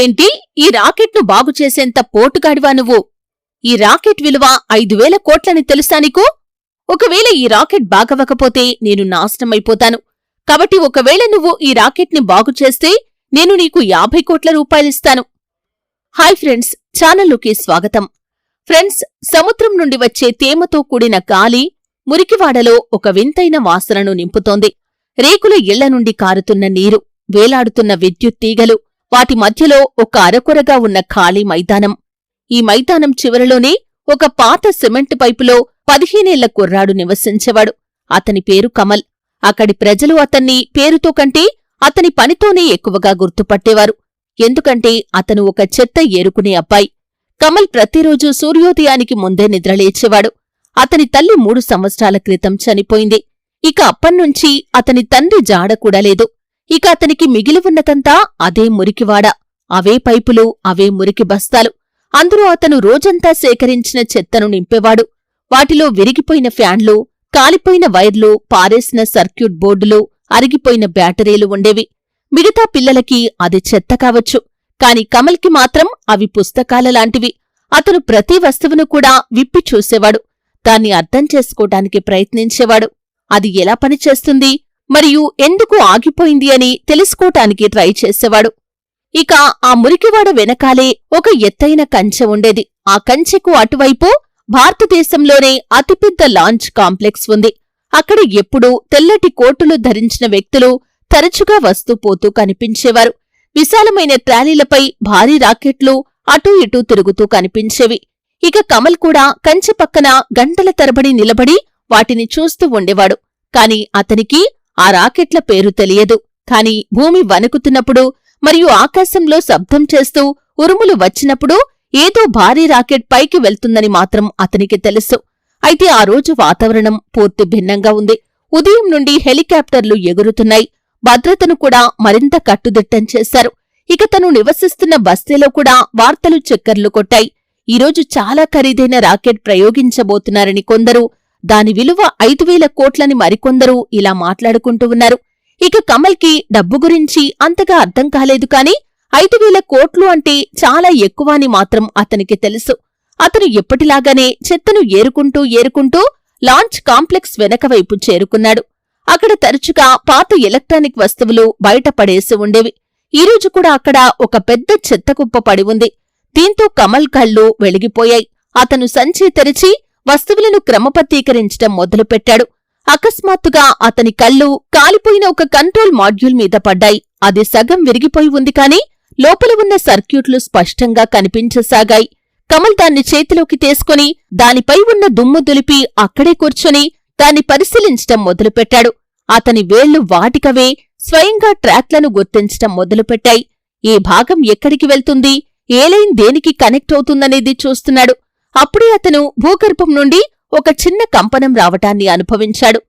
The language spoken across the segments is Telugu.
ఏంటి? ఈ రాకెట్ను బాగు చేసేంత పోటుగాడివా నువ్వు? ఈ రాకెట్ విలువ ఐదు వేల కోట్లని తెలుసా నీకు? ఒకవేళ ఈ రాకెట్ బాగవకపోతే నేను నాశనమైపోతాను. కాబట్టి ఒకవేళ నువ్వు ఈ రాకెట్ని బాగు చేస్తే నేను నీకు యాభై కోట్ల రూపాయలిస్తాను హాయ్ ఫ్రెండ్స్ ఛానల్లోకి స్వాగతం. ఫ్రెండ్స్ సముద్రం నుండి వచ్చే తేమతో కూడిన గాలి మురికివాడలో ఒక వింతైన వాసనను నింపుతోంది. రేకుల ఇళ్ళ నుండి కారుతున్న నీరు వేలాడుతున్న విద్యుత్ తీగలు వాటి మధ్యలో ఒక అరకొరగా ఉన్న ఖాళీ మైదానం. ఈ మైదానం చివరలోనే ఒక పాత సిమెంట్ పైపులో పదిహేనేళ్ళ కుర్రాడు నివసించేవాడు. అతని పేరు కమల్. అక్కడి ప్రజలు అతన్ని పేరుతో కంటే అతని పనితోనే ఎక్కువగా గుర్తుపట్టేవారు. ఎందుకంటే అతను ఒక చెత్త ఏరుకునే అబ్బాయి. కమల్ ప్రతిరోజూ సూర్యోదయానికి ముందే నిద్రలేచేవాడు అతని తల్లి మూడు సంవత్సరాల క్రితం చనిపోయింది. ఇక అప్పన్నుంచి అతని తండ్రి జాడ కూడా లేదు. ఇక అతనికి మిగిలి ఉన్నదంతా అదే మురికివాడ. అవే పైపులు అవే మురికి బస్తాలు. అందులో అతను రోజంతా సేకరించిన చెత్తను నింపేవాడు. వాటిలో విరిగిపోయిన ఫ్యాన్లు కాలిపోయిన వైర్లు పారేసిన సర్క్యూట్ బోర్డులు అరిగిపోయిన బ్యాటరీలు ఉండేవి. మిగతా పిల్లలకి అది చెత్త కావచ్చు. కాని కమల్కి మాత్రం అవి పుస్తకాల లాంటివి. అతను ప్రతి వస్తువును కూడా విప్పి చూసేవాడు. దాన్ని అర్థం చేసుకోటానికి ప్రయత్నించేవాడు. అది ఎలా పనిచేస్తుంది? మరియు ఎందుకు ఆగిపోయింది అని తెలుసుకోటానికి ట్రై చేసేవాడు. ఇక ఆ మురికివాడ వెనకాలే ఒక ఎత్తైన కంచె ఉండేది. ఆ కంచెకు అటువైపు భారతదేశంలోనే అతిపెద్ద లాంచ్ కాంప్లెక్స్ ఉంది. అక్కడ ఎప్పుడూ తెల్లటి కోటులు ధరించిన వ్యక్తులు తరచుగా వస్తూ పోతూ కనిపించేవారు. విశాలమైన ట్రాలీలపై భారీ రాకెట్లు అటూ ఇటూ తిరుగుతూ కనిపించేవి. ఇక కమల్ కూడా కంచె పక్కన గంటల తరబడి నిలబడి వాటిని చూస్తూ ఉండేవాడు. కాని అతనికి ఆ రాకెట్ల పేరు తెలియదు. కాని భూమి వణుకుతున్నప్పుడు మరియు ఆకాశంలో శబ్దం చేస్తూ ఉరుములు వచ్చినప్పుడు ఏదో భారీ రాకెట్ పైకి వెళ్తుందని మాత్రం అతనికి తెలుసు. అయితే ఆ రోజు వాతావరణం పూర్తి భిన్నంగా ఉంది. ఉదయం నుండి హెలికాప్టర్లు ఎగురుతున్నాయి. భద్రతను కూడా మరింత కట్టుదిట్టం చేశారు. ఇక తను నివసిస్తున్న బస్తీలో కూడా వార్తలు చక్కర్లు కొట్టాయి. ఈరోజు చాలా ఖరీదైన రాకెట్ ప్రయోగించబోతున్నారని కొందరు దాని విలువ ఐదు వేల కోట్లని మరికొందరు ఇలా మాట్లాడుకుంటూ ఉన్నారు. ఇక కమల్కి డబ్బు గురించి అంతగా అర్థం కాలేదు కాని ఐదు వేల కోట్లు అంటే చాలా ఎక్కువ అని మాత్రం అతనికి తెలుసు. అతను ఎప్పటిలాగానే చెత్తను ఏరుకుంటూ ఏరుకుంటూ లాంచ్ కాంప్లెక్స్ వెనక వైపు చేరుకున్నాడు. అక్కడ తరచుగా పాత ఎలక్ట్రానిక్ వస్తువులు బయట పడేసి ఉండేవి. ఈరోజు కూడా అక్కడ ఒక పెద్ద చెత్తకుప్ప పడి ఉంది. దీంతో కమల్ కళ్ళు వెలిగిపోయాయి. అతను సంచి తెరిచి వస్తువులను క్రమబద్ధీకరించటం మొదలుపెట్టాడు. అకస్మాత్తుగా అతని కళ్ళు కాలిపోయిన ఒక కంట్రోల్ మాడ్యూల్ మీద పడ్డాయి. అది సగం విరిగిపోయి ఉంది కాని లోపల ఉన్న సర్క్యూట్లు స్పష్టంగా కనిపించసాగాయి. కమల్ దాన్ని చేతిలోకి తీసుకుని దానిపై ఉన్న దుమ్ము దులిపి అక్కడే కూర్చొని దాన్ని పరిశీలించటం మొదలుపెట్టాడు. అతని వేళ్ళు వాటికవే స్వయంగా ట్రాక్లను గుర్తించటం మొదలుపెట్టాయి. ఏ భాగం ఎక్కడికి వెళ్తుంది? ఏ లైన్ దేనికి కనెక్ట్ అవుతుందనేది చూస్తున్నాడు. అప్పుడే అతను భూగర్భం నుండి ఒక చిన్న కంపనం రావటాన్ని అనుభవించాడు.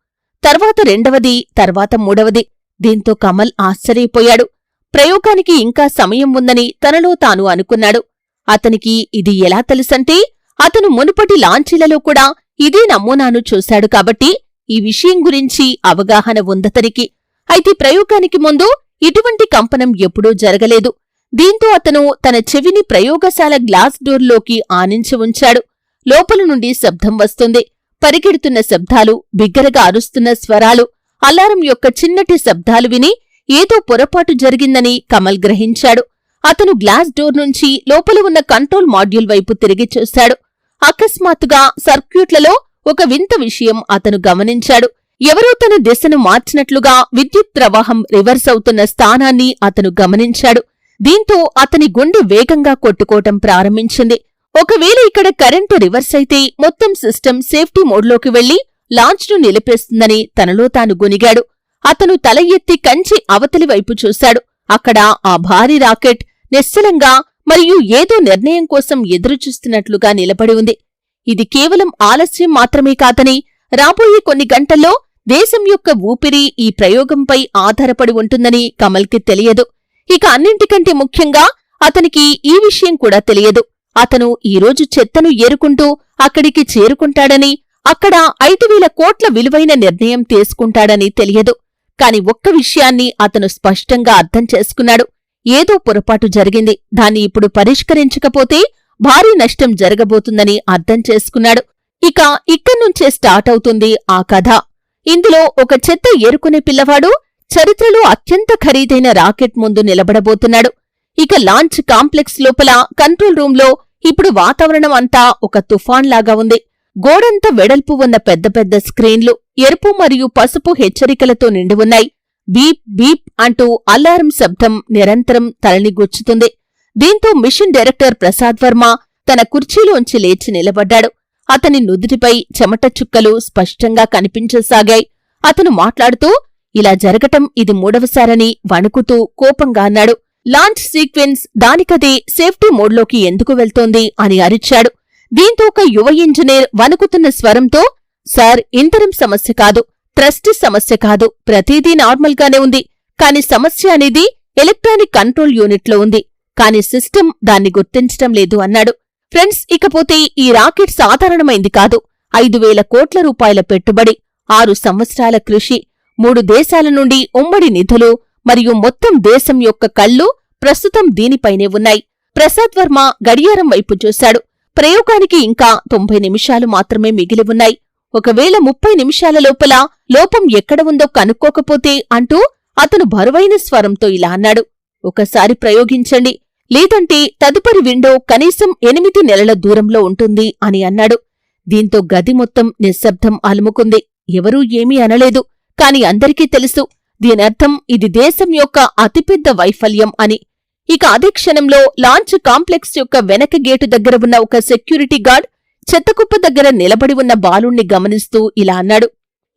తర్వాత రెండవది తర్వాత మూడవది. దీంతో కమల్ ఆశ్చర్యపోయాడు. ప్రయోగానికి ఇంకా సమయం ఉందని తనలో తాను అనుకున్నాడు. అతనికి ఇది ఎలా తెలుసంటే అతను మునుపటి లాంచీలలో కూడా ఇదే నమూనాను చూశాడు కాబట్టి ఈ విషయం గురించి అవగాహన ఉందతనికి అయితే ప్రయోగానికి ముందు ఇటువంటి కంపనం ఎప్పుడూ జరగలేదు. దీంతో అతను తన చెవిని ప్రయోగశాల గ్లాస్ డోర్లోకి ఆనించి ఉంచాడు. లోపల నుండి శబ్దం వస్తుంది. పరిగెడుతున్న శబ్దాలు బిగ్గరగా అరుస్తున్న స్వరాలు అలారం యొక్క చిన్నటి శబ్దాలు విని ఏదో పొరపాటు జరిగిందని కమల్ గ్రహించాడు. అతను గ్లాస్ డోర్ నుంచి లోపల ఉన్న కంట్రోల్ మాడ్యూల్ వైపు తిరిగి చూశాడు. అకస్మాత్తుగా సర్క్యూట్లలో ఒక వింత విషయం అతను గమనించాడు. ఎవరో తన దిశను మార్చినట్లుగా విద్యుత్ ప్రవాహం రివర్స్ అవుతున్న స్థానాన్ని అతను గమనించాడు. దీంతో అతని గుండె వేగంగా కొట్టుకోవటం ప్రారంభించింది. ఒకవేళ ఇక్కడ కరెంటు రివర్స్ అయితే మొత్తం సిస్టమ్ సేఫ్టీ మోడ్లోకి వెళ్ళి లాంచ్ను నిలిపేస్తుందని తనలో తాను గునిగాడు. అతను తల ఎత్తి కంచి అవతలి వైపు చూశాడు. అక్కడ ఆ భారీ రాకెట్ నిశ్చలంగా మరియు ఏదో నిర్ణయం కోసం ఎదురుచూస్తున్నట్లుగా నిలబడి ఉంది. ఇది కేవలం ఆలస్యం మాత్రమే కాదని రాబోయే కొన్ని గంటల్లో దేశం యొక్క ఊపిరి ఈ ప్రయోగంపై ఆధారపడి ఉంటుందని కమల్కి తెలియదు. ఇక అన్నింటికంటే ముఖ్యంగా అతనికి ఈ విషయం కూడా తెలియదు. అతను ఈరోజు చెత్తను ఏరుకుంటూ అక్కడికి చేరుకుంటాడని అక్కడ ఐదు వేల కోట్ల విలువైన నిర్ణయం తీసుకుంటాడని తెలియదు. కాని ఒక్క విషయాన్ని అతను స్పష్టంగా అర్థం చేసుకున్నాడు. ఏదో పొరపాటు జరిగింది. దాన్ని ఇప్పుడు పరిష్కరించకపోతే భారీ నష్టం జరగబోతుందని అర్థం చేసుకున్నాడు. ఇక ఇక్కడ్నుంచే స్టార్ట్ అవుతుంది ఆ కథ. ఇందులో ఒక చెత్త ఏరుకునే పిల్లవాడు చరిత్రలో అత్యంత ఖరీదైన రాకెట్ ముందు నిలబడబోతున్నాడు. ఇక లాంచ్ కాంప్లెక్స్ లోపల కంట్రోల్ రూంలో ఇప్పుడు వాతావరణం అంతా ఒక తుఫాన్ లాగా ఉంది. గోడంత వెడల్పు ఉన్న పెద్ద పెద్ద స్క్రీన్లు ఎరుపు మరియు పసుపు హెచ్చరికలతో నిండి ఉన్నాయి. బీప్ బీప్ అంటూ అలారం శబ్దం నిరంతరం తలని గుచ్చుతుంది. దీంతో మిషన్ డైరెక్టర్ ప్రసాద్ వర్మ తన కుర్చీలోంచి లేచి నిలబడ్డాడు. అతని నుదుటిపై చెమట చుక్కలు స్పష్టంగా కనిపించసాగాయి. అతను మాట్లాడుతూ ఇలా జరగటం ఇది మూడవసారని వణుకుతూ కోపంగా అన్నాడు. లాంచ్ సీక్వెన్స్ దానికదే సేఫ్టీ మోడ్లోకి ఎందుకు వెళ్తోంది అని అరిచాడు. దీంతో ఒక యువ ఇంజనీర్ వణుకుతున్న స్వరంతో సార్ ఇంతరం సమస్య కాదు. ట్రస్ట్ సమస్య కాదు. ప్రతిదీ నార్మల్గానే ఉంది. కాని సమస్య అనేది ఎలక్ట్రానిక్ కంట్రోల్ యూనిట్లో ఉంది. కాని సిస్టమ్ దాన్ని గుర్తించటం లేదు అన్నాడు. ఫ్రెండ్స్ ఇకపోతే ఈ రాకెట్ సాధారణమైంది కాదు. ఐదు వేల కోట్ల రూపాయల పెట్టుబడి ఆరు సంవత్సరాల కృషి మూడు దేశాల నుండి ఉమ్మడి నిధులు మరియు మొత్తం దేశం యొక్క కళ్ళు ప్రస్తుతం దీనిపైనే ఉన్నాయి. ప్రసాద్ వర్మ గడియారం వైపు చూశాడు. ప్రయోగానికి ఇంకా తొంభై నిమిషాలు మాత్రమే మిగిలి ఉన్నాయి. ఒకవేళ ముప్పై నిమిషాల లోపల లోపం ఎక్కడ ఉందో కనుక్కోకపోతే అంటూ అతను బరువైన స్వరంతో ఇలా అన్నాడు. ఒకసారి ప్రయోగించండి. లేదంటే తదుపరి విండో కనీసం ఎనిమిది నెలల దూరంలో ఉంటుంది అని అన్నాడు. దీంతో గది మొత్తం నిశ్శబ్దం అలుముకుంది. ఎవరూ ఏమీ అనలేదు. కాని అందరికీ తెలుసు దీనర్థం ఇది దేశం యొక్క అతిపెద్ద వైఫల్యం అని. ఇక అదే క్షణంలో లాంచ్ కాంప్లెక్స్ యొక్క వెనక గేటు దగ్గర ఉన్న ఒక సెక్యూరిటీ గార్డ్ చెత్తకుప్ప దగ్గర నిలబడి ఉన్న బాలుణ్ణి గమనిస్తూ ఇలా అన్నాడు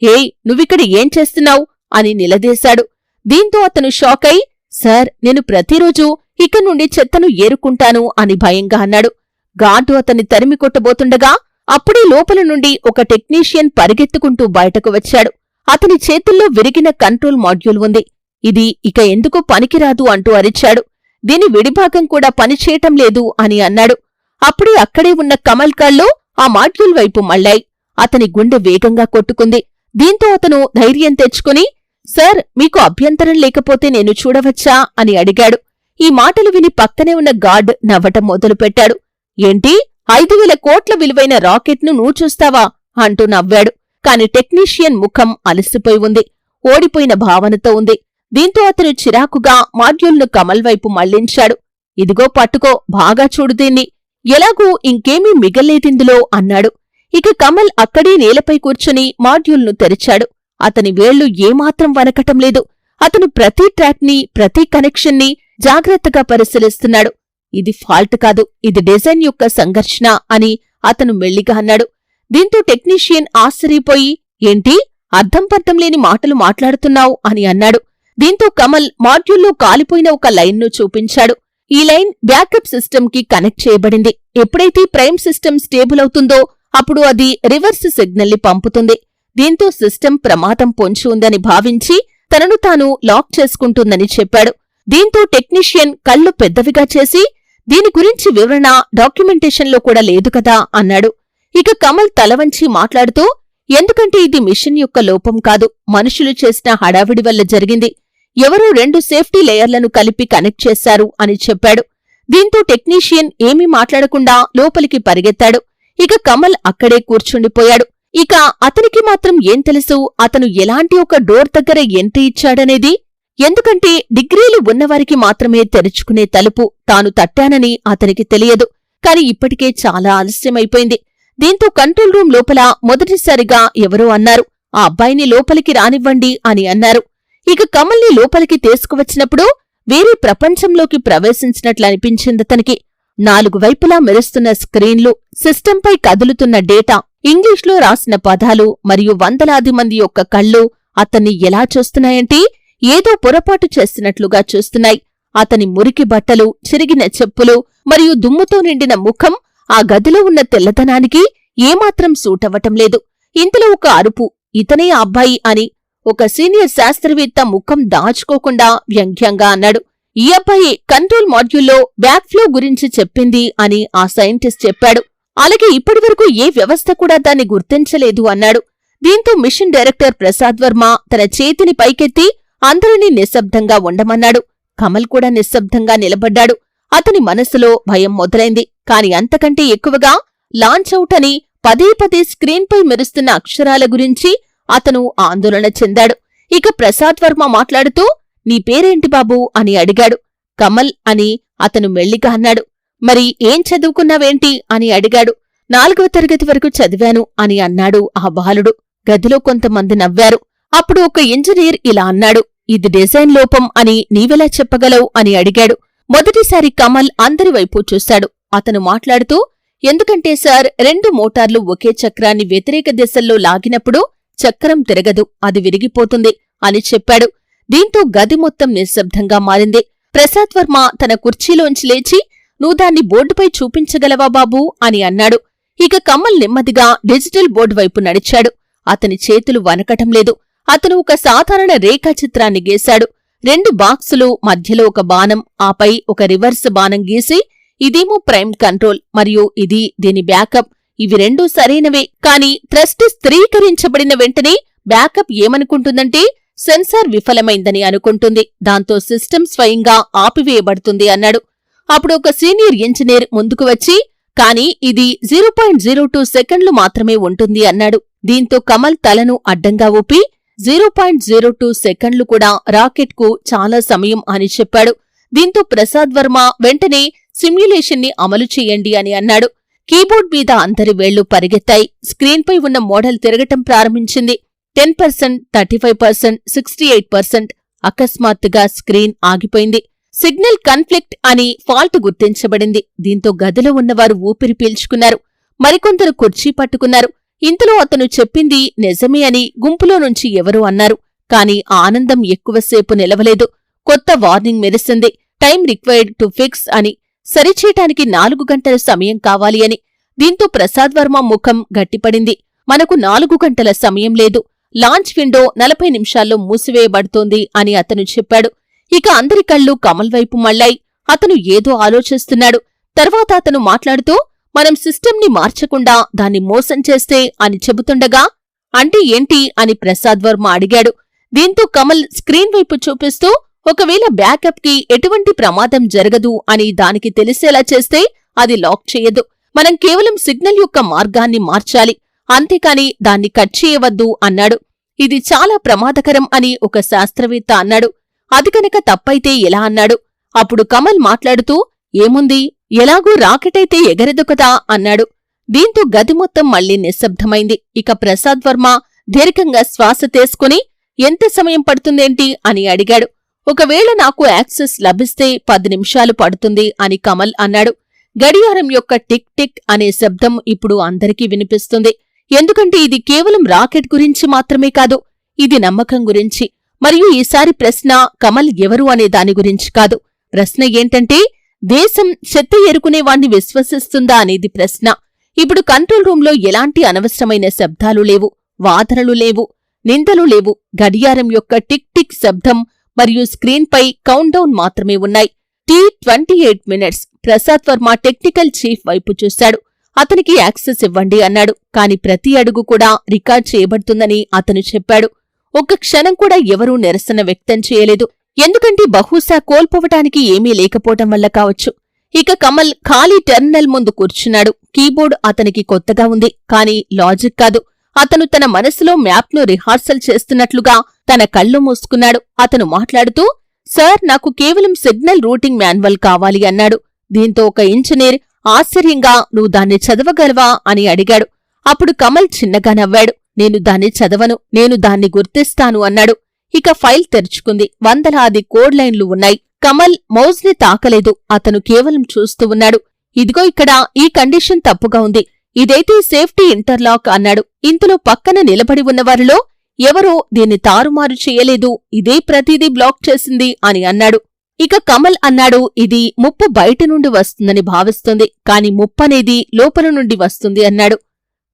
ఏయ్ నువ్విక్కడ ఏం చేస్తున్నావు? అని నిలదీశాడు. దీంతో అతను షాక్ అయి సార్ నేను ప్రతిరోజూ ఇక నుండి చెత్తను ఏరుకుంటాను అని భయంగా అన్నాడు. గార్డు అతన్ని తరిమి కొట్టబోతుండగా అప్పుడే లోపల నుండి ఒక టెక్నీషియన్ పరిగెత్తుకుంటూ బయటకు వచ్చాడు. అతని చేతుల్లో విరిగిన కంట్రోల్ మాడ్యూల్ ఉంది. ఇది ఇక ఎందుకు పనికిరాదు అంటూ అరిచాడు. దీని విడిభాగం కూడా పనిచేయటం లేదు అని అన్నాడు. అప్పుడే అక్కడే ఉన్న కమల్ కాళ్ళు ఆ మాడ్యూల్ వైపు మళ్ళాయి. అతని గుండె వేగంగా కొట్టుకుంది. దీంతో అతను ధైర్యం తెచ్చుకుని సార్ మీకు అభ్యంతరం లేకపోతే నేను చూడవచ్చా? అని అడిగాడు. ఈ మాటలు విని పక్కనే ఉన్న గార్డ్ నవ్వటం మొదలుపెట్టాడు. ఏంటి? ఐదు వేల కోట్ల విలువైన రాకెట్ను నువ్వు చూస్తావా? అంటూ నవ్వాడు. కాని టెక్నీషియన్ ముఖం అలసిపోయి ఉంది. ఓడిపోయిన భావనతో ఉంది. దీంతో అతను చిరాకుగా మాడ్యూల్ను కమల్ వైపు మళ్ళించాడు. ఇదిగో పట్టుకో బాగా చూడు దీన్ని. ఎలాగూ ఇంకేమీ మిగల్లేదిందులో అన్నాడు. ఇక కమల్ అక్కడే నేలపై కూర్చుని మాడ్యూల్ను తెరిచాడు. అతని వేళ్ళు ఏమాత్రం వనకటం లేదు. అతను ప్రతి ట్రాక్ని ప్రతి కనెక్షన్ని జాగ్రత్తగా పరిశీలిస్తున్నాడు. ఇది ఫాల్ట్ కాదు ఇది డిజైన్ యొక్క సంఘర్షణ అని అతను మెల్లిగా అన్నాడు. దీంతో టెక్నీషియన్ ఆశ్చర్యపోయి ఏంటి? అర్థం పర్థం లేని మాటలు మాట్లాడుతున్నావు? అని అన్నాడు. దీంతో కమల్ మాడ్యూల్లో కాలిపోయిన ఒక లైన్ను చూపించాడు. ఈ లైన్ బ్యాకప్ సిస్టమ్కి కనెక్ట్ చేయబడింది. ఎప్పుడైతే ప్రైమ్ సిస్టమ్ స్టేబుల్ అవుతుందో అప్పుడు అది రివర్స్ సిగ్నల్ని పంపుతుంది. దీంతో సిస్టమ్ ప్రమాదం పొంచి ఉందని భావించి తనను తాను లాక్ చేసుకుంటుందని చెప్పాడు. దీంతో టెక్నీషియన్ కళ్ళు పెద్దవిగా చేసి దీని గురించి వివరణ డాక్యుమెంటేషన్లో కూడా లేదు కదా? అన్నాడు. ఇక కమల్ తలవంచి మాట్లాడుతూ ఎందుకంటే ఇది మిషన్ యొక్క లోపం కాదు. మనుషులు చేసిన హడావిడి వల్ల జరిగింది. ఎవరో రెండు సేఫ్టీ లేయర్లను కలిపి కనెక్ట్ చేశారు అని చెప్పాడు. దీంతో టెక్నీషియన్ ఏమీ మాట్లాడకుండా లోపలికి పరిగెత్తాడు. ఇక కమల్ అక్కడే కూర్చుండిపోయాడు. ఇక అతనికి మాత్రం ఏం తెలుసు? అతను ఎలాంటి ఒక డోర్ దగ్గర ఎంట్రీ ఇచ్చాడనేది? ఎందుకంటే డిగ్రీలు ఉన్నవారికి మాత్రమే తెరుచుకునే తలుపు తాను తట్టానని అతనికి తెలియదు. కాని ఇప్పటికే చాలా ఆలస్యమైపోయింది. దీంతో కంట్రోల్ రూమ్ లోపల మొదటిసారిగా ఎవరో అన్నారు. ఆ అబ్బాయిని లోపలికి రానివ్వండి అని అన్నారు. ఇక కమల్ని లోపలికి తీసుకువచ్చినప్పుడు వేరే ప్రపంచంలోకి ప్రవేశించినట్లు అనిపించిందతనికి నాలుగు వైపులా మెరుస్తున్న స్క్రీన్లు సిస్టంపై కదులుతున్న డేటా ఇంగ్లీష్లో రాసిన పదాలు మరియు వందలాది మంది యొక్క కళ్ళు అతన్ని ఎలా చూస్తున్నాయంటే ఏదో పొరపాటు చేస్తున్నట్లుగా చూస్తున్నాయి. అతని మురికి బట్టలు చిరిగిన చెప్పులు మరియు దుమ్ముతో నిండిన ముఖం ఆ గదిలో ఉన్న తెల్లతనానికి ఏమాత్రం సూటవటం లేదు. ఇంతలో ఒక అరుపు ఇతనే అబ్బాయి అని ఒక సీనియర్ శాస్త్రవేత్త ముఖం దాచుకోకుండా వ్యంగ్యంగా అన్నాడు. ఈ అబ్బాయి కంట్రోల్ మాడ్యూల్లో బ్యాక్ఫ్లో గురించి చెప్పింది అని ఆ సైంటిస్ట్ చెప్పాడు. అలాగే ఇప్పటివరకు ఏ వ్యవస్థ కూడా దాన్ని గుర్తించలేదు అన్నాడు. దీంతో మిషన్ డైరెక్టర్ ప్రసాద్ వర్మ తన చేతిని పైకెత్తి అందరినీ నిశ్శబ్దంగా ఉండమన్నాడు. కమల్ కూడా నిశ్శబ్దంగా నిలబడ్డాడు. అతని మనసులో భయం మొదలైంది. కాని అంతకంటే ఎక్కువగా లాంచ్ అవుట్ అని పదే పదే స్క్రీన్పై మెరుస్తున్న అక్షరాల గురించి అతను ఆందోళన చెందాడు. ఇక ప్రసాద్ వర్మ మాట్లాడుతూ నీ పేరేంటి బాబూ? అని అడిగాడు. కమల్ అని అతను మెల్లిగా అన్నాడు. మరి ఏం చదువుకున్నావేంటి? అని అడిగాడు. నాలుగవ తరగతి వరకు చదివాను అని అన్నాడు ఆ బాలుడు. గదిలో కొంతమంది నవ్వారు. అప్పుడు ఒక ఇంజనీర్ ఇలా అన్నాడు. ఇది డిజైన్ లోపం అని నీవెలా చెప్పగలవు? అని అడిగాడు. మొదటిసారి కమల్ అందరి వైపు చూశాడు. అతను మాట్లాడుతూ ఎందుకంటే సార్ రెండు మోటార్లు ఒకే చక్రాన్ని వ్యతిరేక దిశల్లో లాగినప్పుడు చక్రం తిరగదు అది విరిగిపోతుంది అని చెప్పాడు. దీంతో గది మొత్తం నిశ్శబ్దంగా మారింది. ప్రసాద్ వర్మ తన కుర్చీలోంచి లేచి నువ్వు దాన్ని బోర్డుపై చూపించగలవా బాబూ? అని అన్నాడు. ఇక కమల్ నెమ్మదిగా డిజిటల్ బోర్డు వైపు నడిచాడు. అతని చేతులు వనకటం లేదు. అతను ఒక సాధారణ రేఖాచిత్రాన్ని గీశాడు. రెండు బాక్సులు మధ్యలో ఒక బాణం ఆపై ఒక రివర్స్ బాణం గీసి ఇదేమో ప్రైమ్ కంట్రోల్ మరియు ఇది దీని బ్యాకప్. ఇవి రెండూ సరైనవే. కాని థ్రస్ట్ స్థిరీకరించబడిన వెంటనే బ్యాకప్ ఏమనుకుంటుందంటే సెన్సార్ విఫలమైందని అనుకుంటుంది. దాంతో సిస్టమ్ స్వయంగా ఆపివేయబడుతుంది అన్నాడు. అప్పుడు ఒక సీనియర్ ఇంజనీర్ ముందుకు వచ్చి కానీ ఇది జీరో పాయింట్ జీరో టూ సెకండ్లు మాత్రమే ఉంటుంది అన్నాడు. దీంతో కమల్ తలను అడ్డంగా ఊపి జీరో పాయింట్ జీరో టూ సెకండ్లు కూడా రాకెట్కు చాలా సమయం అని చెప్పాడు. దీంతో ప్రసాద్ వర్మ వెంటనే సిమ్యులేషన్ని అమలు చేయండి అని అన్నాడు. కీబోర్డ్ మీద అందరి వేళ్ళు పరిగెత్తాయి. స్క్రీన్పై ఉన్న మోడల్ తిరగటం ప్రారంభించింది. Ten percent thirty five percent sixty eight percent అకస్మాత్తుగా స్క్రీన్ ఆగిపోయింది. సిగ్నల్ కన్ఫ్లిక్ట్ అని ఫాల్ట్ గుర్తించబడింది. దీంతో గదిలో ఉన్నవారు ఊపిరి పీల్చుకున్నారు. మరికొందరు కుర్చీ పట్టుకున్నారు. ఇంతలో అతను చెప్పింది నిజమే అని గుంపులో నుంచి ఎవరూ అన్నారు. కాని ఆనందం ఎక్కువసేపు నిలవలేదు. కొత్త వార్నింగ్ మెరిసింది. టైం రిక్వైర్డ్ టు ఫిక్స్ అని సరిచేయటానికి నాలుగు గంటల సమయం కావాలి అని. దీంతో ప్రసాద్ వర్మ ముఖం గట్టిపడింది. మనకు నాలుగు గంటల సమయం లేదు. లాంచ్ విండో నలభై నిమిషాల్లో మూసివేయబడుతోంది అని అతను చెప్పాడు. ఇక అందరి కళ్ళు కమల్ వైపు మళ్ళాయి. అతను ఏదో ఆలోచిస్తున్నాడు. తర్వాత అతను మాట్లాడుతూ మనం సిస్టంని మార్చకుండా దాన్ని మోసం చేస్తే అని చెబుతుండగా అంటే ఏంటి అని ప్రసాద్ వర్మ అడిగాడు. దీంతో కమల్ స్క్రీన్ వైపు చూపిస్తూ ఒకవేళ బ్యాకప్కి ఎటువంటి ప్రమాదం జరగదు అని దానికి తెలిసేలా చేస్తే అది లాక్ చేయదు. మనం కేవలం సిగ్నల్ యొక్క మార్గాన్ని మార్చాలి. అంతేకాని దాన్ని కట్ చేయవద్దు అన్నాడు. ఇది చాలా ప్రమాదకరం అని ఒక శాస్త్రవేత్త అన్నాడు. అది కనుక తప్పైతే ఎలా అన్నాడు? అప్పుడు కమల్ మాట్లాడుతూ ఏముంది? ఎలాగూ రాకెటైతే ఎగరదు కదా అన్నాడు. దీంతో గది మొత్తం మళ్ళీ నిశ్శబ్దమైంది. ఇక ప్రసాద్ వర్మ దీర్ఘంగా శ్వాస తీసుకుని ఎంత సమయం పడుతుందేంటి? అని అడిగాడు. ఒకవేళ నాకు యాక్సెస్ లభిస్తే పది నిమిషాలు పడుతుంది అని కమల్ అన్నాడు. గడియారం యొక్క టిక్ టిక్ అనే శబ్దం ఇప్పుడు అందరికీ వినిపిస్తుంది. ఎందుకంటే ఇది కేవలం రాకెట్ గురించి మాత్రమే కాదు ఇది నమ్మకం గురించి. మరియు ఈసారి ప్రశ్న కమల్ ఎవరు అనే దాని గురించి కాదు. ప్రశ్న ఏంటంటే దేశం చెత్త ఎరుకునేవాణ్ణి విశ్వసిస్తుందా అనేది ప్రశ్న. ఇప్పుడు కంట్రోల్ రూంలో ఎలాంటి అనవసరమైన శబ్దాలు లేవు వాదనలు లేవు నిందలు లేవు. గడియారం యొక్క టిక్ టిక్ శబ్దం మరియు స్క్రీన్పై కౌంట్డౌన్ మాత్రమే ఉన్నాయి. T twenty eight minutes. Prasad Varma technical chief వైపు చూశాడు. అతనికి యాక్సెస్ ఇవ్వండి అన్నాడు. కాని ప్రతి అడుగు కూడా రికార్డ్ చేయబడుతుందని అతను చెప్పాడు. ఒక్క క్షణం కూడా ఎవరూ నిరసన వ్యక్తం చేయలేదు. ఎందుకంటే బహుశా కోల్పోవటానికి ఏమీ లేకపోవటం వల్ల కావచ్చు. ఇక కమల్ ఖాళీ టెర్మినల్ ముందు కూర్చున్నాడు. కీబోర్డ్ అతనికి కొత్తగా ఉంది. కాని లాజిక్ కాదు. అతను తన మనసులో మ్యాప్ను రిహార్సల్ చేస్తున్నట్లుగా తన కళ్ళు మూసుకున్నాడు. అతను మాట్లాడుతూ సార్ నాకు కేవలం సిగ్నల్ రూటింగ్ మాన్యువల్ కావాలి అన్నాడు. దీంతో ఒక ఇంజనీర్ ఆశ్చర్యంగా నువ్వు దాన్ని చదవగలవా? అని అడిగాడు. అప్పుడు కమల్ చిన్నగా నవ్వాడు. నేను దాన్ని చదవను నేను దాన్ని గుర్తిస్తాను అన్నాడు. ఇక ఫైల్ తెరుచుకుంది. వందలాది కోడ్ లైన్లు ఉన్నాయి. కమల్ మౌజ్ని తాకలేదు. అతను కేవలం చూస్తూ ఉన్నాడు. ఇదిగో ఇక్కడ ఈ కండిషన్ తప్పుగా ఉంది. ఇదైతే సేఫ్టీ ఇంటర్లాక్ అన్నాడు. ఇంతలో పక్కన నిలబడి ఉన్నవారిలో ఎవరో దీన్ని తారుమారు చేయలేదు ఇదే ప్రతిదీ బ్లాక్ చేసింది అని అన్నాడు. ఇక కమల్ అన్నాడు ఇది ముప్పు బయట నుండి వస్తుందని భావిస్తుంది కాని ముప్పనేది లోపల నుండి వస్తుంది అన్నాడు.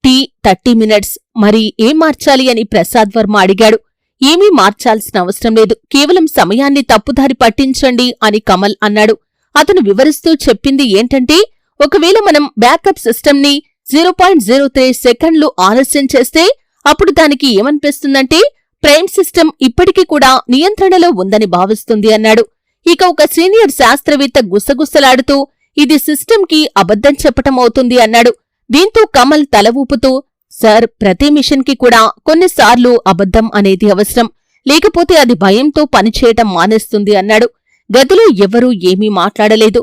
టీ థర్టీ మినిట్స్ మరి ఏం మార్చాలి అని ప్రసాద్ వర్మ అడిగాడు. ఏమీ మార్చాల్సిన అవసరం లేదు కేవలం సమయాన్ని తప్పుదారి పట్టించండి అని కమల్ అన్నాడు. అతను వివరిస్తూ చెప్పింది ఏంటంటే ఒకవేళ మనం బ్యాకప్ సిస్టమ్ని జీరో పాయింట్ జీరో త్రీ సెకండ్లు ఆలస్యం చేస్తే అప్పుడు దానికి ఏమనిపిస్తుందంటే ప్రైమ్ సిస్టమ్ ఇప్పటికీ కూడా నియంత్రణలో ఉందని భావిస్తుంది అన్నాడు. ఇక ఒక సీనియర్ శాస్త్రవేత్త గుసగుసలాడుతూ ఇది సిస్టంకి అబద్ధం చెప్పటం అవుతుంది అన్నాడు. దీంతో కమల్ తల ఊపుతూ సార్ ప్రతి మిషన్కి కూడా కొన్నిసార్లు అబద్ధం అనేది అవసరం. లేకపోతే అది భయంతో పనిచేయటం మానేస్తుంది అన్నాడు. గదిలో ఎవరూ ఏమీ మాట్లాడలేదు.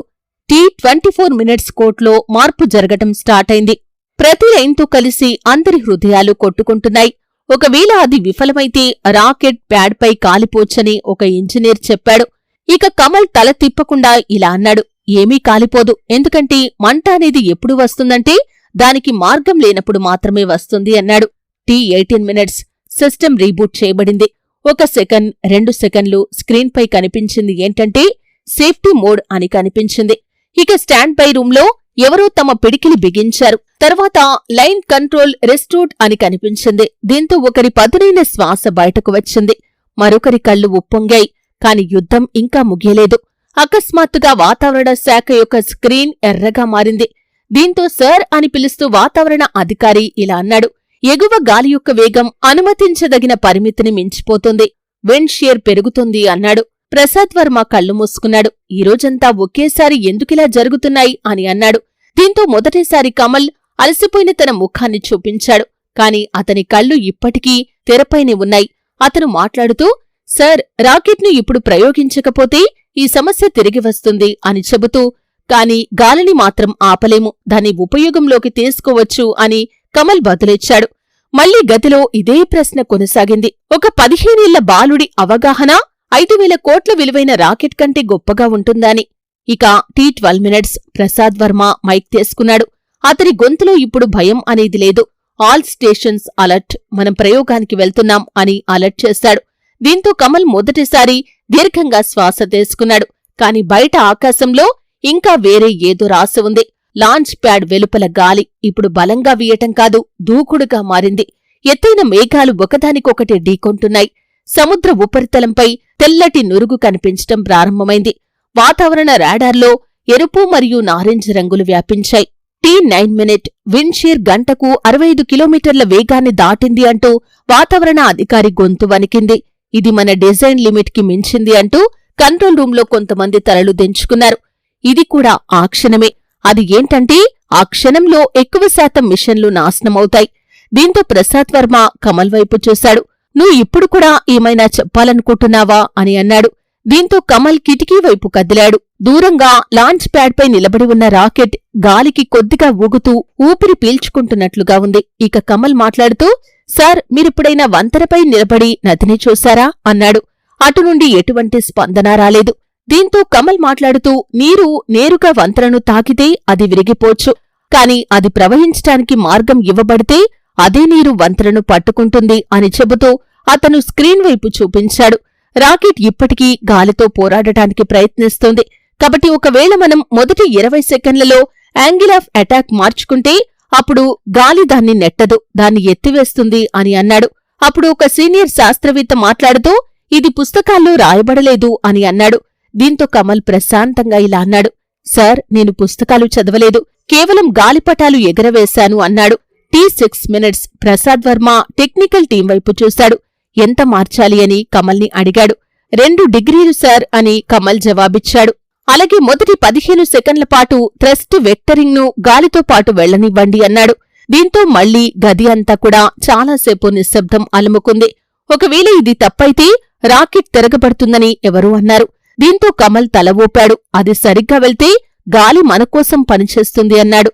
టీ ట్వంటీ ఫోర్ మినిట్స్ కోర్టులో మార్పు జరగటం స్టార్ట్ అయింది. ప్రతి లైన్తో కలిసి అందరి హృదయాలు కొట్టుకుంటున్నాయి. ఒకవేళ అది విఫలమైతే రాకెట్ ప్యాడ్పై కాలిపోవచ్చని ఒక ఇంజనీర్ చెప్పాడు. ఇక కమల్ తల తిప్పకుండా ఇలా అన్నాడు ఏమీ కాలిపోదు. ఎందుకంటే మంట అనేది ఎప్పుడు వస్తుందంటే దానికి మార్గం లేనప్పుడు మాత్రమే వస్తుంది అన్నాడు. T eighteen minutes. System reboot చేయబడింది. ఒక సెకండ్ రెండు సెకండ్లు స్క్రీన్పై కనిపించింది ఏంటంటే సేఫ్టీ మోడ్ అని కనిపించింది. ఇక స్టాండ్ బై రూంలో ఎవరో తమ పిడికిలి బిగించారు. తర్వాత లైన్ కంట్రోల్ రెస్ట్రూట్ అని కనిపించింది. దీంతో ఒకరి పదునైన శ్వాస బయటకు వచ్చింది. మరొకరి కళ్ళు ఉప్పొంగాయి. కాని యుద్ధం ఇంకా ముగియలేదు. అకస్మాత్తుగా వాతావరణ శాఖ యొక్క స్క్రీన్ ఎర్రగా మారింది. దీంతో సర్ అని పిలుస్తూ వాతావరణ అధికారి ఇలా అన్నాడు. ఎగువ గాలి యొక్క వేగం అనుమతించదగిన పరిమితిని మించిపోతుంది. విండ్ షియర్ పెరుగుతుంది అన్నాడు. ప్రసాద్ వర్మ కళ్ళు మూసుకున్నాడు. ఈ రోజంతా ఒకేసారి ఎందుకిలా జరుగుతున్నాయి అని అన్నాడు. దీంతో మొదటిసారి కమల్ అలసిపోయిన తన ముఖాన్ని చూపించాడు. కాని అతని కళ్ళు ఇప్పటికీ తెరపైనే ఉన్నాయి. అతను మాట్లాడుతూ సర్ రాకెట్ను ఇప్పుడు ప్రయోగించకపోతే ఈ సమస్య తిరిగి వస్తుంది అని చెబుతూ కాని గాలిని మాత్రం ఆపలేము. దాన్ని ఉపయోగంలోకి తీసుకోవచ్చు అని కమల్ బదులిచ్చాడు. మళ్ళీ గదిలో ఇదే ప్రశ్న కొనసాగింది. ఒక పదిహేనేళ్ళ బాలుడి అవగాహన ఐదు వేల కోట్ల విలువైన రాకెట్ కంటే గొప్పగా ఉంటుందని. ఇక T twelve minutes Prasad Varma mic తీసుకున్నాడు. అతని గొంతులో ఇప్పుడు భయం అనేది లేదు. ఆల్ స్టేషన్స్ అలర్ట్ మనం ప్రయోగానికి వెళ్తున్నాం అని అలర్ట్ చేశాడు దీంతో కమల్ మొదటిసారి దీర్ఘంగా శ్వాస తీసుకున్నాడు. కాని బయట ఆకాశంలో ఇంకా వేరే ఏదో రాసి ఉంది. లాంచ్ ప్యాడ్ వెలుపల గాలి ఇప్పుడు బలంగా వీయటం కాదు దూకుడుగా మారింది. ఎత్తైన మేఘాలు ఒకదానికొకటి ఢీకొంటున్నాయి. సముద్ర ఉపరితలంపై తెల్లటి నురుగు కనిపించటం ప్రారంభమైంది. వాతావరణ రాడార్లో ఎరుపు మరియు నారింజ రంగులు వ్యాపించాయి. టీ నైన్ మినిట్ విండ్షీర్ గంటకు అరవై ఐదు కిలోమీటర్ల వేగాన్ని దాటింది అంటూ వాతావరణ అధికారి గొంతు వణికింది. ఇది మన డిజైన్ లిమిట్కి మించింది అంటూ కంట్రోల్ రూంలో కొంతమంది తలలు దించుకున్నారు. ఇది కూడా ఆ క్షణమే. అది ఏంటంటే ఆ క్షణంలో ఎక్కువ శాతం మిషన్లు నాశనమవుతాయి. దీంతో ప్రసాద్ వర్మ కమల్ వైపు చూశాడు. నువ్వు ఇప్పుడు కూడా ఏమైనా చెప్పాలనుకుంటున్నావా అని అన్నాడు. దీంతో కమల్ కిటికీ వైపు కదిలాడు. దూరంగా లాంచ్ ప్యాడ్పై నిలబడి ఉన్న రాకెట్ గాలికి కొద్దిగా ఊగుతూ ఊపిరి పీల్చుకుంటున్నట్లుగా ఉంది. ఇక కమల్ మాట్లాడుతూ సార్ మీరిప్పుడైనా వంతెనపై నిలబడి నదిని చూశారా? అన్నాడు. అటు నుండి ఎటువంటి స్పందన రాలేదు. దీంతో కమల్ మాట్లాడుతూ నీరు నేరుగా వంతెనను తాకితే అది విరిగిపోవచ్చు. కాని అది ప్రవహించటానికి మార్గం ఇవ్వబడితే అదే నీరు వంతెనను పట్టుకుంటుంది అని చెబుతూ అతను స్క్రీన్ వైపు చూపించాడు. రాకెట్ ఇప్పటికీ గాలితో పోరాడటానికి ప్రయత్నిస్తోంది. కాబట్టి ఒకవేళ మనం మొదటి ఇరవై సెకండ్లలో యాంగిల్ ఆఫ్ అటాక్ మార్చుకుంటే అప్పుడు గాలి దాన్ని నెట్టదు దాన్ని ఎత్తివేస్తుంది అని అన్నాడు. అప్పుడు ఒక సీనియర్ శాస్త్రవేత్త మాట్లాడుతూ ఇది పుస్తకాల్లో రాయబడలేదు అని అన్నాడు. దీంతో కమల్ ప్రశాంతంగా ఇలా అన్నాడు. సార్ నేను పుస్తకాలు చదవలేదు. కేవలం గాలిపటాలు ఎగరవేశాను అన్నాడు. T six minutes Prasad Varma technical team వైపు చూశాడు. ఎంత మార్చాలి అని కమల్ని అడిగాడు. రెండు డిగ్రీలు సార్ అని కమల్ జవాబిచ్చాడు. అలాగే మొదటి పదిహేను సెకండ్ల పాటు థ్రస్ట్ వెక్టరింగ్ను గాలితో పాటు వెళ్ళనివ్వండి అన్నాడు. దీంతో మళ్ళీ గది అంతా కూడా చాలాసేపు నిశ్శబ్దం అలుముకుంది. ఒకవేళ ఇది తప్పైతే రాకెట్ తిరగబడుతుందని ఎవరూ అన్నారు. దీంతో కమల్ తల ఊపాడు. అది సరిగ్గా వెళ్తే గాలి మనకోసం పనిచేస్తుంది అన్నాడు.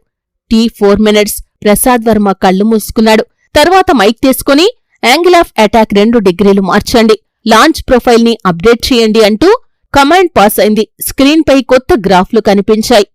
T four minutes Prasad Varma కళ్ళు మూసుకున్నాడు. తర్వాత మైక్ తీసుకుని యాంగిల్ ఆఫ్ అటాక్ రెండు డిగ్రీలు మార్చండి. లాంచ్ ప్రొఫైల్ని అప్డేట్ చేయండి అంటూ కమాండ్ పాస్ అయింది. స్క్రీన్పై కొత్త గ్రాఫ్లు కనిపించాయి.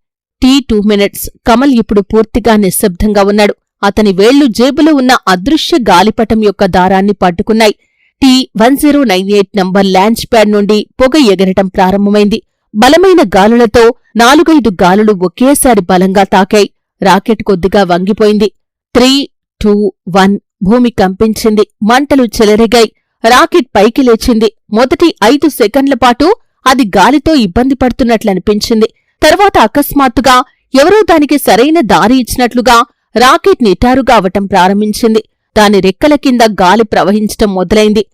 Tea two minutes. కమల్ ఇప్పుడు పూర్తిగా నిశ్శబ్దంగా ఉన్నాడు. అతని వేళ్ళు జేబులో ఉన్న అదృశ్య గాలిపటం యొక్క దారాన్ని పట్టుకున్నాయి. T one zero nine eight number launch pad నుండి పొగ ఎగరటం ప్రారంభమైంది. బలమైన గాలులతో నాలుగైదు గాలులు ఒకేసారి బలంగా తాకాయి. రాకెట్ కొద్దిగా వంగిపోయింది. త్రీ టూ వన్ భూమి కంపించింది. మంటలు చెలరిగాయి. రాకెట్ పైకి లేచింది. మొదటి ఐదు సెకండ్ల పాటు అది గాలితో ఇబ్బంది పడుతున్నట్లనిపించింది. తర్వాత అకస్మాత్తుగా ఎవరో దానికి సరైన దారి ఇచ్చినట్లుగా రాకెట్ నిటారుగా అవటం ప్రారంభించింది. దాని రెక్కల కింద గాలి ప్రవహించటం మొదలైంది.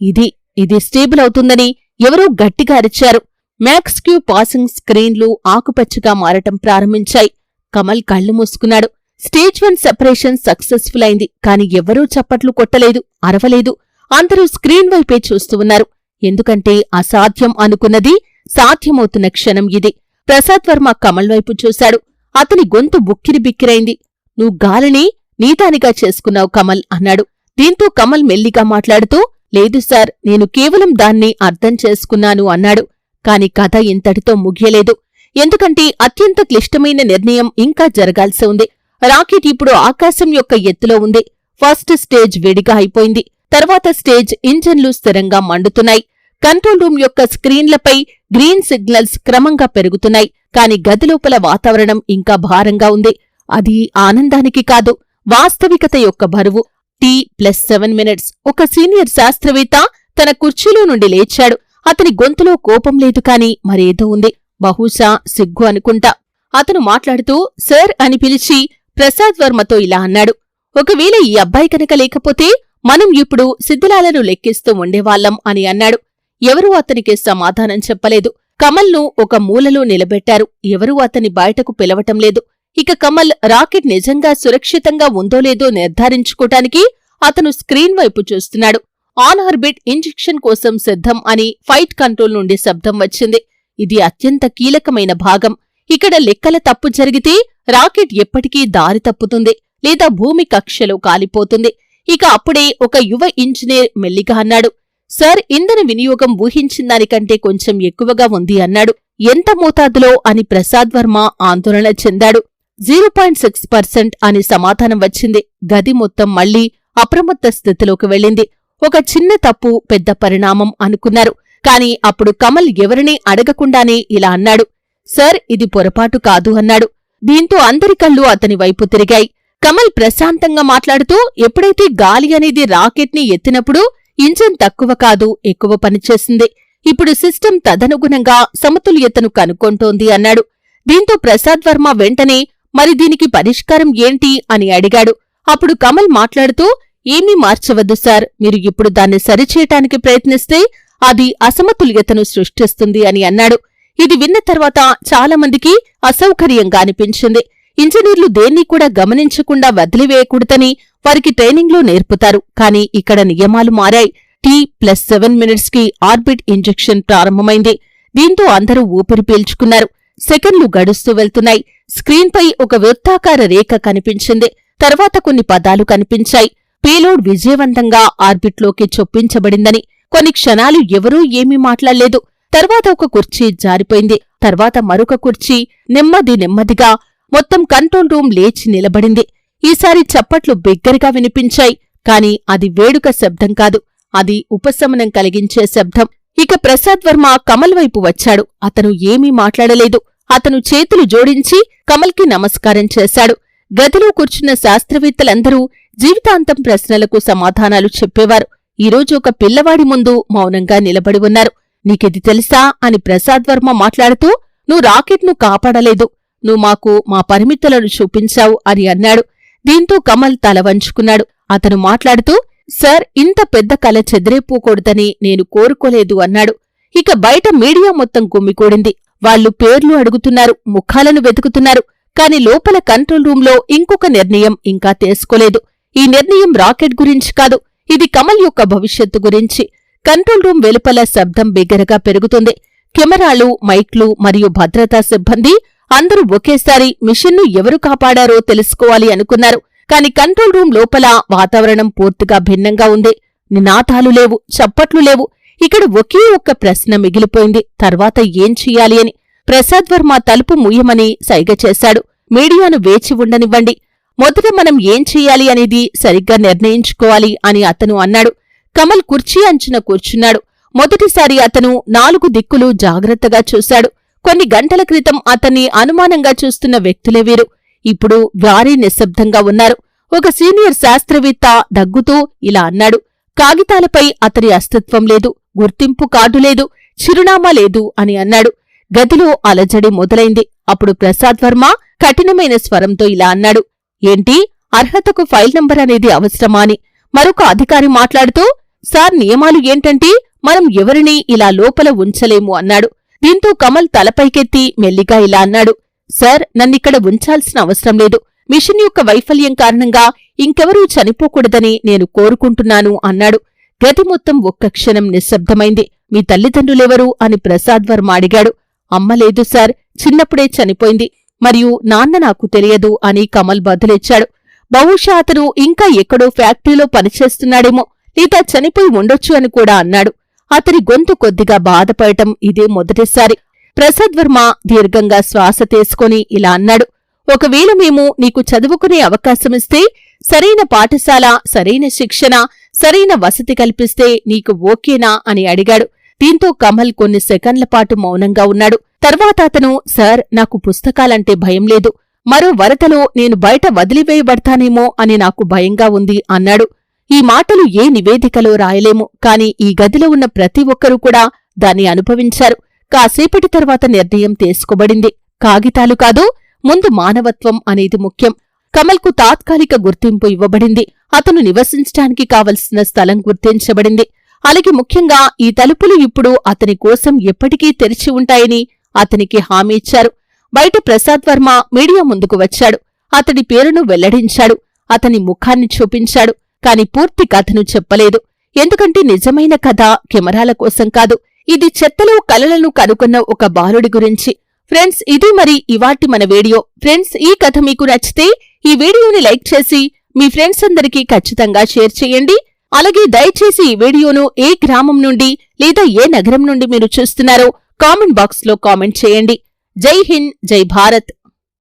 ఇది ఇది స్టేబుల్ అవుతుందని ఎవరో గట్టిగా అరిచారు. మ్యాక్స్క్యూ పాసింగ్ స్క్రీన్లు ఆకుపచ్చగా మారటం ప్రారంభించాయి. కమల్ కళ్ళు మూసుకున్నాడు. స్టేజ్ వన్ సెపరేషన్ సక్సెస్ఫుల్ అయింది. కాని ఎవరూ చప్పట్లు కొట్టలేదు అరవలేదు. అందరూ స్క్రీన్ వైపే చూస్తూ ఉన్నారు. ఎందుకంటే అసాధ్యం అనుకున్నది సాధ్యమవుతున్న క్షణం ఇది. ప్రసాద్ వర్మ కమల్ వైపు చూశాడు. అతని గొంతు బుక్కిరి బిక్కిరైంది. నువ్వు గాలిని నీదానిగా చేసుకున్నావు కమల్ అన్నాడు. దీంతో కమల్ మెల్లిగా మాట్లాడుతూ లేదు సార్ నేను కేవలం దాన్ని అర్థం చేసుకున్నాను అన్నాడు. కాని కథ ఇంతటితో ముగియలేదు. ఎందుకంటే అత్యంత క్లిష్టమైన నిర్ణయం ఇంకా జరగాల్సి ఉంది. రాకెట్ ఇప్పుడు ఆకాశం యొక్క ఎత్తులో ఉంది. ఫస్ట్ స్టేజ్ విడిగా అయిపోయింది. తర్వాత స్టేజ్ ఇంజన్లు స్థిరంగా మండుతున్నాయి. కంట్రోల్ రూమ్ యొక్క స్క్రీన్లపై గ్రీన్ సిగ్నల్స్ క్రమంగా పెరుగుతున్నాయి. కాని గదిలోపల వాతావరణం ఇంకా భారంగా ఉంది. అది ఆనందానికి కాదు వాస్తవికత యొక్క బరువు. T plus seven minutes. ఒక సీనియర్ శాస్త్రవేత్త తన కుర్చీలో నుండి లేచాడు. అతని గొంతులో కోపం లేదు కాని మరేదో ఉంది. బహుశా సిగ్గు అనుకుంటా. అతను మాట్లాడుతూ సర్ అని పిలిచి ప్రసాద్ వర్మతో ఇలా అన్నాడు. ఒకవేళ ఈ అబ్బాయి కనుక లేకపోతే మనం ఇప్పుడు సిద్ధిలాలను లెక్కిస్తూ ఉండేవాళ్ళం అని అన్నాడు. ఎవరూ అతనికి సమాధానం చెప్పలేదు. కమల్ను ఒక మూలలో నిలబెట్టారు. ఎవరూ అతని బయటకు పిలవటం లేదు. ఇక కమల్ రాకెట్ నిజంగా సురక్షితంగా ఉందో లేదో నిర్ధారించుకోటానికి అతను స్క్రీన్ వైపు చూస్తున్నాడు. ఆన్ ఆర్బిట్ ఇంజెక్షన్ కోసం సిద్ధం అని ఫైట్ కంట్రోల్ నుండి శబ్దం వచ్చింది. ఇది అత్యంత కీలకమైన భాగం. ఇక్కడ లెక్కల తప్పు జరిగితే రాకెట్ ఎప్పటికీ దారి తప్పుతుంది లేదా భూమి కక్షలో కాలిపోతుంది. ఇక అప్పుడే ఒక యువ ఇంజనీర్ మెల్లిగా అన్నాడు సార్ ఇంధన వినియోగం ఊహించిన దానికంటే కొంచెం ఎక్కువగా ఉంది అన్నాడు. ఎంత మోతాదులో? అని ప్రసాద్ వర్మ ఆందోళన చెందాడు. జీరో పాయింట్ సిక్స్ పర్సెంట్ అని సమాధానం వచ్చింది. గది మొత్తం మళ్ళీ అప్రమత్త స్థితిలోకి వెళ్ళింది. ఒక చిన్న తప్పు పెద్ద పరిణామం అనుకున్నారు. కాని అప్పుడు కమల్ ఎవరినీ అడగకుండానే ఇలా అన్నాడు. సర్ ఇది పొరపాటు కాదు అన్నాడు. దీంతో అందరి కళ్ళు అతని వైపు తిరిగాయి. కమల్ ప్రశాంతంగా మాట్లాడుతూ ఎప్పుడైతే గాలి అనేది రాకెట్ని ఎత్తినప్పుడు ఇంజన్ తక్కువ కాదు ఎక్కువ పనిచేసింది ఇప్పుడు సిస్టమ్ తదనుగుణంగా సమతుల్యతను కనుక్కొంటోంది అన్నాడు. దీంతో ప్రసాద్ వర్మ వెంటనే మరి దీనికి పరిష్కారం ఏంటి? అని అడిగాడు. అప్పుడు కమల్ మాట్లాడుతూ ఏమీ మార్చవద్దు సార్. మీరు ఇప్పుడు దాన్ని సరిచేయటానికి ప్రయత్నిస్తే అది అసమతుల్యతను సృష్టిస్తుంది అని అన్నాడు. ఇది విన్న తర్వాత చాలా మందికి అసౌకర్యంగా అనిపించింది. ఇంజనీర్లు దేన్ని కూడా గమనించకుండా వదిలివేయకూడదని వారికి ట్రైనింగ్లో నేర్పుతారు. కానీ ఇక్కడ నియమాలు మారాయి. టీ ప్లస్ సెవెన్ మినిట్స్కి ఆర్బిట్ ఇంజెక్షన్ ప్రారంభమైంది. దీంతో అందరూ ఊపిరి పీల్చుకున్నారు. సెకండ్లు గడుస్తూ వెళ్తున్నాయి. స్క్రీన్పై ఒక వృత్తాకార రేఖ కనిపించింది. తర్వాత కొన్ని పదాలు కనిపించాయి. పేలోడ్ విజయవంతంగా ఆర్బిట్లోకి చొప్పించబడిందని. కొన్ని క్షణాలు ఎవరూ ఏమీ మాట్లాడలేదు. తర్వాత ఒక కుర్చీ జారిపోయింది. తర్వాత మరొక కుర్చీ నెమ్మది నెమ్మదిగా మొత్తం కంట్రోల్ రూమ్ లేచి నిలబడింది. ఈసారి చప్పట్లు బిగ్గరగా వినిపించాయి. కాని అది వేడుక శబ్దం కాదు. అది ఉపశమనం కలిగించే శబ్దం. ఇక ప్రసాద్ వర్మ కమల్ వైపు వచ్చాడు. అతను ఏమీ మాట్లాడలేదు. అతను చేతులు జోడించి కమల్కి నమస్కారం చేశాడు. గదిలో కూర్చున్న శాస్త్రవేత్తలందరూ జీవితాంతం ప్రశ్నలకు సమాధానాలు చెప్పేవారు. ఈరోజు ఒక పిల్లవాడి ముందు మౌనంగా నిలబడి ఉన్నారు. నీకిది తెలుసా? అని ప్రసాద్ వర్మ మాట్లాడుతూ నువ్వు రాకెట్ను కాపాడలేదు. నువ్వు మాకు మా పరిమితులను చూపించావు అని అన్నాడు. దీంతో కమల్ తల వంచుకున్నాడు. అతను మాట్లాడుతూ సార్ ఇంత పెద్ద కల చెదిరైపోకూడదని నేను కోరుకోలేదు అన్నాడు. ఇక బయట మీడియా మొత్తం గుమ్మికూడింది. వాళ్ళు పేర్లు అడుగుతున్నారు ముఖాలను వెతుకుతున్నారు. కాని లోపల కంట్రోల్ రూంలో ఇంకొక నిర్ణయం ఇంకా తీసుకోలేదు. ఈ నిర్ణయం రాకెట్ గురించి కాదు ఇది కమల్ యొక్క భవిష్యత్తు గురించి. కంట్రోల్ రూమ్ వెలుపల శబ్దం బిగ్గరగా పెరుగుతుంది. కెమెరాలు మైక్లు మరియు భద్రతా సిబ్బంది అందరూ ఒకేసారి మిషన్ను ఎవరు కాపాడారో తెలుసుకోవాలి అనుకున్నారు. కాని కంట్రోల్ రూమ్ లోపల వాతావరణం పూర్తిగా భిన్నంగా ఉంది. నినాదాలు లేవు చప్పట్లు లేవు. ఇక్కడ ఒకే ఒక్క ప్రశ్న మిగిలిపోయింది. తర్వాత ఏం చెయ్యాలి అని. ప్రసాద్ వర్మ తలుపు ముయ్యమని సైగ చేశాడు. మీడియాను వేచి ఉండనివ్వండి. మొదట మనం ఏం చెయ్యాలి అనేది సరిగ్గా నిర్ణయించుకోవాలి అని అతను అన్నాడు. కమల్ కుర్చీ అంచున కూర్చున్నాడు. మొదటిసారి అతను నాలుగు దిక్కులు జాగ్రత్తగా చూశాడు. కొన్ని గంటల క్రితం అతన్ని అనుమానంగా చూస్తున్న వ్యక్తులే వీరు. ఇప్పుడు వారీ నిశ్శబ్దంగా ఉన్నారు. ఒక సీనియర్ శాస్త్రవేత్త దగ్గుతూ ఇలా అన్నాడు. కాగితాలపై అతని అస్తిత్వం లేదు గుర్తింపు కార్డు లేదు చిరునామా లేదు అని అన్నాడు. గదిలో అలజడి మొదలైంది. అప్పుడు ప్రసాద్ వర్మ కఠినమైన స్వరంతో ఇలా అన్నాడు. ఏంటి? అర్హతకు ఫైల్ నంబర్ అనేది అవసరమా అని మరొక అధికారి మాట్లాడుతూ సార్ నియమాలు ఏంటంటే మనం ఎవరిని ఇలా లోపల ఉంచలేము అన్నాడు. దీంతో కమల్ తలపైకెత్తి మెల్లిగా ఇలా అన్నాడు. సార్ నన్నిక్కడ ఉంచాల్సిన అవసరం లేదు. మిషన్ యొక్క వైఫల్యం కారణంగా ఇంకెవరూ చనిపోకూడదని నేను కోరుకుంటున్నాను అన్నాడు. గది మొత్తం ఒక్క క్షణం నిశ్శబ్దమైంది. మీ తల్లిదండ్రులెవరు? అని ప్రసాద్ వర్మ అడిగాడు. అమ్మ లేదు సార్. చిన్నప్పుడే చనిపోయింది. మరియు నాన్న నాకు తెలియదు అని కమల్ బదులిచ్చాడు. బహుశా అతను ఇంకా ఎక్కడో ఫ్యాక్టరీలో పనిచేస్తున్నాడేమో లేదా చనిపోయి ఉండొచ్చు అని కూడా అన్నాడు. అతని గొంతు కొద్దిగా బాధపడటం ఇదే మొదటిసారి. ప్రసాద్ వర్మ దీర్ఘంగా శ్వాస తీసుకుని ఇలా అన్నాడు. ఒకవేళ మేము నీకు చదువుకునే అవకాశమిస్తే సరైన పాఠశాల సరైన శిక్షణ సరైన వసతి కల్పిస్తే నీకు ఓకేనా అని అడిగాడు. దీంతో కమల్ కొన్ని సెకండ్ల పాటు మౌనంగా ఉన్నాడు. తర్వాత అతను సార్ నాకు పుస్తకాలంటే భయం లేదు. మరో వరదలో నేను బయట వదిలివేయబడతానేమో అని నాకు భయంగా ఉంది అన్నాడు. ఈ మాటలు ఏ నివేదికలో రాయలేము. కాని ఈ గదిలో ఉన్న ప్రతి ఒక్కరూ కూడా దాన్ని అనుభవించారు. కాసేపటి తర్వాత నిర్ణయం తీసుకోబడింది. కాగితాలు కాదు ముందు మానవత్వం అనేది ముఖ్యం. కమల్కు తాత్కాలిక గుర్తింపు ఇవ్వబడింది. అతను నివసించడానికి కావలసిన స్థలం గుర్తించబడింది. అలాగే ముఖ్యంగా ఈ తలుపులు ఇప్పుడు అతని కోసం ఎప్పటికీ తెరిచి ఉంటాయని అతనికి హామీ ఇచ్చారు. బయట ప్రసాద్ వర్మ మీడియా ముందుకు వచ్చాడు. అతడి పేరును వెల్లడించాడు. అతని ముఖాన్ని చూపించాడు. కాని పూర్తి కథను చెప్పలేదు. ఎందుకంటే నిజమైన కథ కెమెరాల కోసం కాదు. ఇది చెత్తలో కలలను కనుగొన్న ఒక బాలుడి గురించి. ఫ్రెండ్స్ ఇది మరి ఇవాటి మన వీడియో. ఫ్రెండ్స్ ఈ కథ మీకు నచ్చితే ఈ వీడియోని లైక్ చేసి మీ ఫ్రెండ్స్ అందరికీ ఖచ్చితంగా షేర్ చేయండి. అలాగే దయచేసి ఈ వీడియోను ఏ గ్రామం నుండి లేదా ఏ నగరం నుండి మీరు చూస్తున్నారో కామెంట్ బాక్స్లో కామెంట్ చేయండి. జై హింద్ జై భారత్.